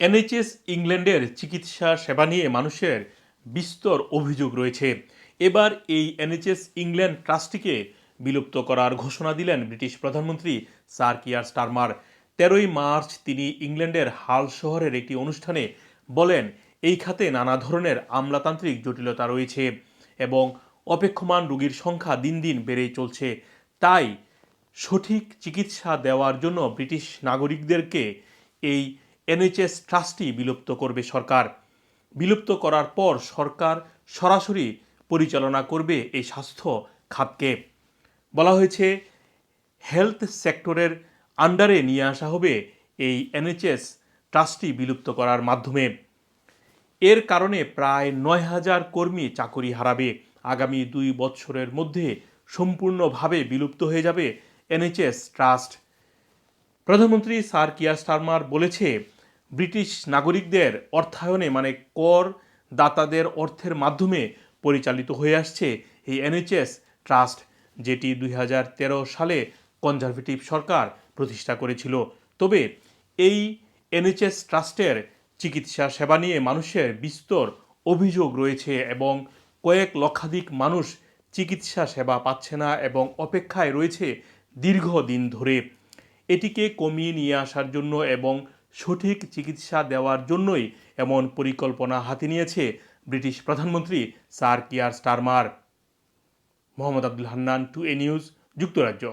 NHS ইংল্যান্ডের চিকিৎসা সেবা নিয়ে মানুষের বিস্তর অভিযোগ রয়েছে। এবার এই এনএইচএস ইংল্যান্ড ট্রাস্টটিকে বিলুপ্ত করার ঘোষণা দিলেন ব্রিটিশ প্রধানমন্ত্রী স্যার কিয়ার স্টারমার। তেরোই মার্চ তিনি ইংল্যান্ডের হাল শহরের একটি অনুষ্ঠানে বলেন, এই খাতে নানা ধরনের আমলাতান্ত্রিক জটিলতা রয়েছে এবং অপেক্ষমান রোগীর সংখ্যা দিন দিন বেড়েই চলছে। তাই সঠিক চিকিৎসা দেওয়ার জন্য ব্রিটিশ নাগরিকদেরকে এই এনএইচএস ট্রাস্টটি বিলুপ্ত করবে সরকার। বিলুপ্ত করার পর সরকার সরাসরি পরিচালনা করবে এই স্বাস্থ্য খাতকে। বলা হয়েছে, হেলথ সেক্টরের আন্ডারে নিয়ে আসা হবে এই এনএইচএস ট্রাস্টটি বিলুপ্ত করার মাধ্যমে। এর কারণে প্রায় নয় হাজার কর্মী চাকরি হারাবে। আগামী দুই বছরের মধ্যে সম্পূর্ণভাবে বিলুপ্ত হয়ে যাবে এনএইচএস ট্রাস্ট। প্রধানমন্ত্রী স্যার কিয়ার স্টারমার বলেছে ব্রিটিশ নাগরিকদের অর্থায়নে মানে কর দাতাদের অর্থের মাধ্যমে পরিচালিত হয়ে আসছে এই এনএইচএস ট্রাস্ট, যেটি দুই হাজার তেরো সালে কনজারভেটিভ সরকার প্রতিষ্ঠা করেছিল। তবে এই এনএইচএস ট্রাস্টের চিকিৎসা সেবা নিয়ে মানুষের বিস্তর অভিযোগ রয়েছে এবং কয়েক লক্ষাধিক মানুষ চিকিৎসা সেবা পাচ্ছে না এবং অপেক্ষায় রয়েছে দীর্ঘদিন ধরে। এটিকে কমিয়ে নিয়ে আসার জন্য এবং সঠিক চিকিৎসা দেওয়ার জন্যই এমন পরিকল্পনা হাতে নিয়েছে ব্রিটিশ প্রধানমন্ত্রী sir Keir Starmer. Mohammad Abdul Hannan, two এ নিউজ, যুক্তরাজ্য।